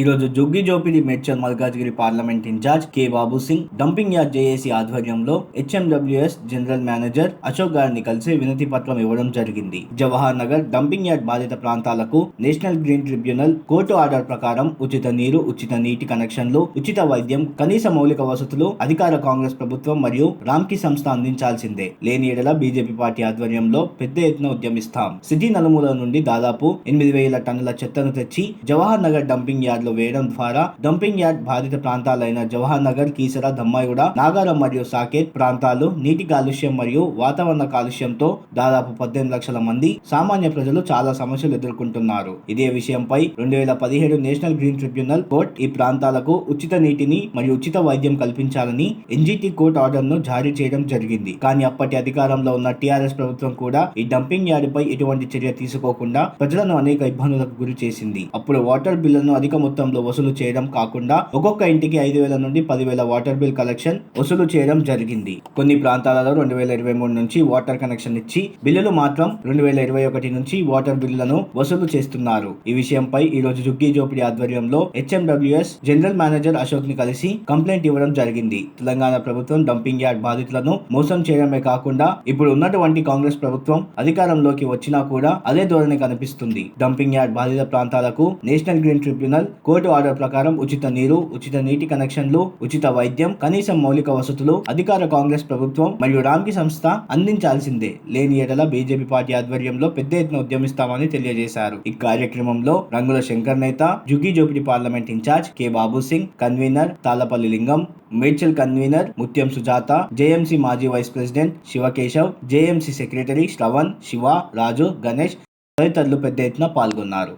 ఈరోజు జొగ్గి జోపిడి Medchal Malkajgiri parliament incharge K Babu Singh dumping yard JAC ఆధ్వర్యంలో HMWS general manager Ashok గారిని కలిసి వినతి పత్రం ఇవ్వడం జరిగింది. జవహర్ నగర్ డంపింగ్ యార్డ్ బాధిత ప్రాంతాలకు national green tribunal court order ప్రకారం ఉచిత నీరు ఉచిత నీటి కనెక్షన్లు ఉచిత వైద్యం కనీస మౌలిక వసతులు అధికార కాంగ్రెస్ ప్రభుత్వం మరియు రామ్కి సంస్థ అందించాల్సిందే. లేని ఎడల బీజేపీ పార్టీ ఆధ్వర్యంలో పెద్ద ఎత్తున ఉద్యమిస్తాం. సిటీ నలుమూల నుండి దాదాపు ఎనిమిది వేల టన్నుల చెత్తను తెచ్చి జవహర్ నగర్ డంపింగ్ యార్డ్ లో వేయడం ద్వారా డంపింగ్ యార్డ్ బాధిత ప్రాంతాలైన జవహర్ నగర్ కీసర దమ్మాయిగూడ నాగారం మరియు సాకేత్ ప్రాంతాలు నీటి కాలుష్యం మరియు వాతావరణ కాలుష్యంతో దాదాపు పద్దెనిమిది లక్షల మంది సామాన్య ప్రజలు చాలా సమస్యలు ఎదుర్కొంటున్నారు. ఇదే విషయంపై రెండు వేల పదిహేడు నేషనల్ గ్రీన్ ట్రిబ్యునల్ కోర్ట్ ఈ ప్రాంతాలకు ఉచిత నీటిని మరియు ఉచిత వైద్యం కల్పించాలని ఎన్జిటి కోర్ట్ ఆర్డర్ను జారీ చేయడం జరిగింది. కానీ అప్పటి అధికారంలో ఉన్న టిఆర్ఎస్ ప్రభుత్వం కూడా ఈ డంపింగ్ యార్డ్ పై ఎటువంటి చర్య తీసుకోకుండా ప్రజలను అనేక ఇబ్బందులకు గురి చేసింది. అప్పుడు వాటర్ బిల్లులను అధిక మొత్తంలో వసూలు చేయడం కాకుండా ఒక్కొక్క ఇంటికి ఐదు వేల నుండి పదివేల వాటర్ బిల్ కలెక్షన్ వసూలు చేయడం జరిగింది. కొన్ని ప్రాంతాలలో రెండు వేల ఇరవై మూడు నుంచి వాటర్ కనెక్షన్ ఇచ్చి బిల్లులు మాత్రం రెండు వేల ఇరవై ఒకటి నుంచి వాటర్ బిల్లులను వసూలు చేస్తున్నారు. ఈ విషయంపై ఈ రోజు జుగ్గి జోపిడి ఆధ్వర్యంలో హెచ్ఎండబ్ల్యూఎస్ జనరల్ మేనేజర్ అశోక్ని కలిసి కంప్లైంట్ ఇవ్వడం జరిగింది. తెలంగాణ ప్రభుత్వం డంపింగ్ యార్డ్ బాధితులను మోసం చేయడమే కాకుండా ఇప్పుడు ఉన్నటువంటి కాంగ్రెస్ ప్రభుత్వం అధికారంలోకి వచ్చినా కూడా అదే ధోరణి కనిపిస్తుంది. డంపింగ్ యార్డ్ బాధిత ప్రాంతాలకు national green tribunal court order ప్రకారం ఉచిత నీరు ఉచిత నీటి కనెక్షన్లు ఉచిత వైద్యం కనీసం మౌలిక వసతులు అధికార కాంగ్రెస్ ప్రభుత్వం మరియు రామ్కి సంస్థ అందించాల్సిందే. లేని ఎడల బీజేపీ పార్టీ ఆధ్వర్యంలో పెద్ద ఎత్తున ఉద్యమిస్తామని తెలియజేశారు. ఈ కార్యక్రమంలో రంగుల శంకర్ నేత జుగి జోపిడి parliament incharge K Babu Singh convener Talapalli Lingam Medchal convener Mutyam Sujatha JMC మాజీ vice president Shivakeshav JMC secretary Shravan Shiva Raju Ganesh తదితరులు పెద్ద ఎత్తున పాల్గొన్నారు.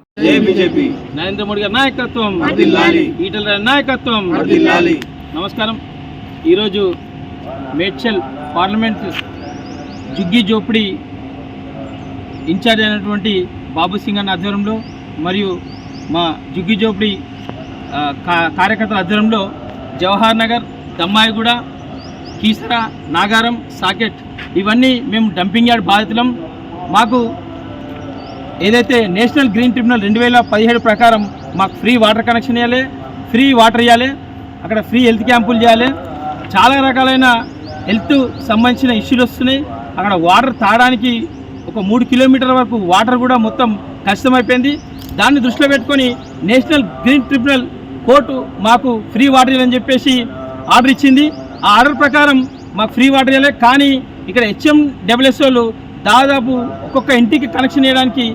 నరేంద్ర మోడీ గారి నాయకత్వం. ఈటల నాయకత్వం. నమస్కారం. ఈరోజు మేడ్చల్ పార్లమెంట్ జుగ్గి జోపిడి ఇన్ఛార్జ్ అయినటువంటి బాబు సింగ్ అన్న ఆధ్వర్యంలో మరియు మా జుగ్గి జోపిడి కార్యకర్తల ఆధ్వర్యంలో జవహర్ నగర్ దమ్మాయిగూడ కీసర నాగారం సాకెట్ ఇవన్నీ మేము డంపింగ్ యార్డ్ బాధితులం. మాకు ఏదైతే నేషనల్ గ్రీన్ ట్రిబ్యునల్ రెండు వేల పదిహేడు ప్రకారం మాకు ఫ్రీ వాటర్ కనెక్షన్ ఇవ్వాలి ఫ్రీ వాటర్ ఇవ్వాలి అక్కడ ఫ్రీ హెల్త్ క్యాంపులు చేయాలి. చాలా రకాలైన హెల్త్ సంబంధించిన ఇష్యూలు వస్తున్నాయి. అక్కడ వాటర్ తాగడానికి ఒక మూడు కిలోమీటర్ల వరకు వాటర్ కూడా మొత్తం కష్టమైపోయింది. దాన్ని దృష్టిలో పెట్టుకొని నేషనల్ గ్రీన్ ట్రిబ్యునల్ కోర్టు మాకు ఫ్రీ వాటర్ ఇవ్వాలని చెప్పేసి ఆర్డర్ ఇచ్చింది. ఆ ఆర్డర్ ప్రకారం మాకు ఫ్రీ వాటర్ ఇవ్వాలి కానీ ఇక్కడ హెచ్ఎం డబ్ల్యూఎస్ వాళ్ళు దాదాపు ఒక్కొక్క ఇంటికి కనెక్షన్ ఇవ్వడానికి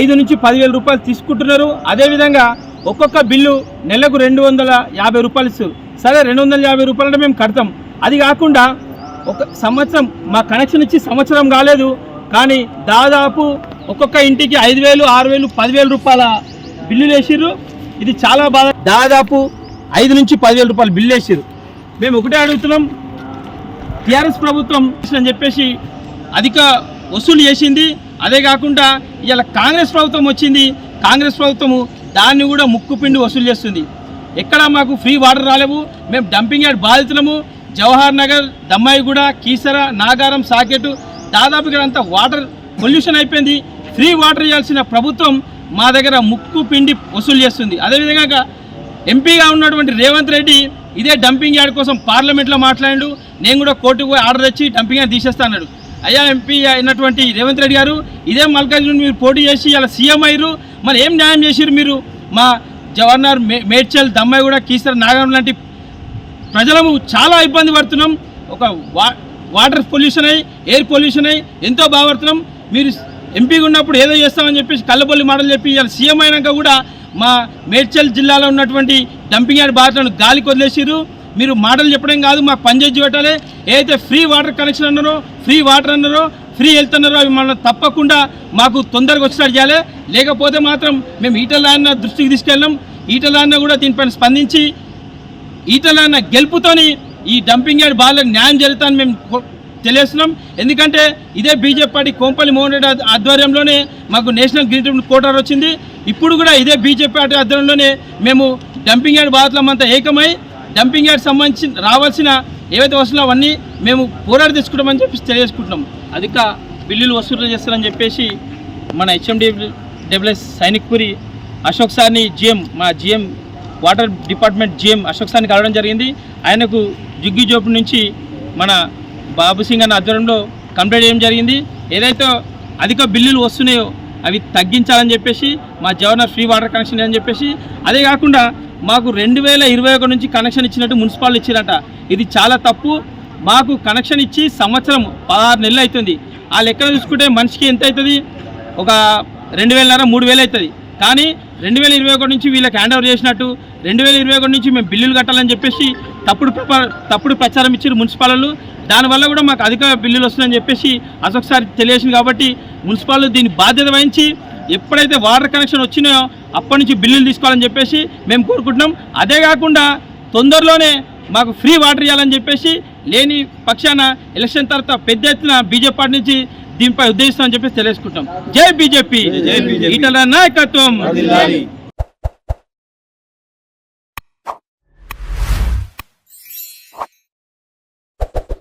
ఐదు నుంచి పదివేల రూపాయలు తీసుకుంటున్నారు. అదేవిధంగా ఒక్కొక్క బిల్లు నెలకు రెండు వందల యాభై రూపాయలు ఇస్తారు సరే రెండు వందల యాభై రూపాయలంటే మేము కడతాం. అది కాకుండా ఒక సంవత్సరం మా కనెక్షన్ ఇచ్చి సంవత్సరం కాలేదు కానీ దాదాపు ఒక్కొక్క ఇంటికి ఐదు వేలు ఆరు వేలు పదివేల రూపాయల బిల్లులు వేసిర్రు. ఇది చాలా బాధ. దాదాపు ఐదు నుంచి పదివేల రూపాయలు బిల్లు వేసిర్రు. మేము ఒకటే అడుగుతున్నాం టీఆర్ఎస్ ప్రభుత్వం అని చెప్పేసి అధిక వసూలు చేసింది. అదే కాకుండా ఇలా కాంగ్రెస్ ప్రభుత్వం వచ్చింది. కాంగ్రెస్ ప్రభుత్వము దాన్ని కూడా ముక్కు పిండి వసూలు చేస్తుంది. ఎక్కడ మాకు ఫ్రీ వాటర్ రాలేవు. మేము డంపింగ్ యార్డ్ బాధితులము జవహర్ నగర్ దమ్మాయిగూడ కీసర నాగారం సాకెట్ దాదాపు ఇక్కడ అంతా వాటర్ పొల్యూషన్ అయిపోయింది. ఫ్రీ వాటర్ ఇవ్వాల్సిన ప్రభుత్వం మా దగ్గర ముక్కు పిండి వసూలు చేస్తుంది. అదేవిధంగా ఎంపీగా ఉన్నటువంటి రేవంత్ రెడ్డి ఇదే డంపింగ్ యార్డ్ కోసం పార్లమెంట్లో మాట్లాడాడు. నేను కూడా కోర్టుకు పోయి ఆర్డర్ తెచ్చి డంపింగ్ యార్డ్ తీసేస్తా అన్నాడు. అయ్యా ఎంపీ అయినటువంటి రేవంత్ రెడ్డి గారు ఇదే మల్కాజ్గిరి నుండి మీరు పోటీ చేసి ఇలా సీఎం అయ్యారు మరి ఏం న్యాయం చేసిరు మీరు? మా జవహర్లాల్ మే మేడ్చల్ దమ్మాయి కూడా కీసర నాగరం లాంటి ప్రజలము చాలా ఇబ్బంది పడుతున్నాం. ఒక వా వాటర్ పొల్యూషన్ అయ్యి ఎయిర్ పొల్యూషన్ అయ్యి ఎంతో బాధపడుతున్నాం మీరు ఎంపీగా ఉన్నప్పుడు ఏదో చేస్తామని చెప్పేసి కళ్ళబొల్లి మాటలు చెప్పి ఇలా సీఎం అయినాక కూడా మా మేడ్చల్ జిల్లాలో ఉన్నటువంటి డంపింగ్ యార్డ్ బాధలను గాలికి వదిలేసిరు మీరు మాటలు చెప్పడం కాదు మాకు పనిచేసి పెట్టాలి. ఏదైతే ఫ్రీ వాటర్ కనెక్షన్ అన్నారో ఫ్రీ వాటర్ అన్నారో ఫ్రీ హెల్త్ అన్నారో అవి మనం తప్పకుండా మాకు తొందరగా వచ్చేటట్టు చేయాలి. లేకపోతే మాత్రం మేము ఈటల అన్న దృష్టికి తీసుకెళ్ళాం. ఈటల అన్న కూడా దీనిపైన స్పందించి ఈటలాన్న గెలుపుతోని ఈ డంపింగ్ యార్డ్ బాలకు న్యాయం జరుగుతుందని మేము తెలియస్తున్నాం ఎందుకంటే ఇదే బీజేపీ పార్టీ కోంపల్లి మోహన్ రెడ్డి ఆధ్వర్యంలోనే మాకు నేషనల్ గ్రీన్ ట్రిబ్యునల్ కోటార్ వచ్చింది. ఇప్పుడు కూడా ఇదే బీజేపీ పార్టీ ఆధ్వర్యంలోనే మేము డంపింగ్ యార్డ్ బాధలమంతా ఏకమై డంపింగ్ యార్డ్ సంబంధించి రావాల్సిన ఏవైతే వసూలు అవన్నీ మేము పోరాడి తీసుకుంటామని చెప్పి తెలియజేసుకుంటున్నాం. అధిక బిల్లులు వసూలు చేస్తారని చెప్పేసి మన HMD WS Sainikpuri Ashok సార్ని జిఎం మా GM water department GM Ashok సార్ని కలవడం జరిగింది. ఆయనకు జిగ్గి జోపు నుంచి మన బాబు సింగ్ అన్న ఆధ్వర్యంలో కంప్లైంట్ చేయడం జరిగింది. ఏదైతే అధిక బిల్లులు వస్తున్నాయో అవి తగ్గించాలని చెప్పేసి మా జవర్నర్ ఫ్రీ వాటర్ కనెక్షన్ అని చెప్పేసి. అదే కాకుండా మాకు రెండు వేల ఇరవై ఒకటి నుంచి కనెక్షన్ ఇచ్చినట్టు మున్సిపాలిటీ ఇచ్చినట్ట ఇది చాలా తప్పు. మాకు కనెక్షన్ ఇచ్చి సంవత్సరం పదహారు నెలలు అవుతుంది ఆ లెక్కన చూసుకుంటే మనిషికి ఎంత అవుతుంది? ఒక రెండు వేలన్నర మూడు వేలు అవుతుంది. కానీ రెండు వేల ఇరవై ఒకటి నుంచి వీళ్ళకి హ్యాండ్ ఓవర్ చేసినట్టు రెండు వేల ఇరవై ఒకటి నుంచి మేము బిల్లులు కట్టాలని చెప్పేసి తప్పుడు తప్పుడు ప్రచారం ఇచ్చారు మున్సిపాలిటీలు దానివల్ల కూడా మాకు అధిక బిల్లులు వస్తున్నాయని చెప్పేసి అదొకసారి తెలియసింది కాబట్టి మున్సిపాలిటీ దీని బాధ్యత వహించి ఎప్పుడైతే వాటర్ కనెక్షన్ వచ్చినాయో అప్పటి నుంచి బిల్లులు తీసుకోవాలని చెప్పేసి మేము కోరుకుంటున్నాం. అదే కాకుండా తొందరలోనే మాకు ఫ్రీ వాటర్ ఇవ్వాలని చెప్పేసి లేని పక్షాన ఎలక్షన్ తర్వాత పెద్ద ఎత్తున బీజేపీ పార్టీ నుంచి దీనిపై ఉద్దేశిస్తామని చెప్పేసి తెలియజేసుకుంటాం జై బీజేపీ. ఈటల నాయకత్వం.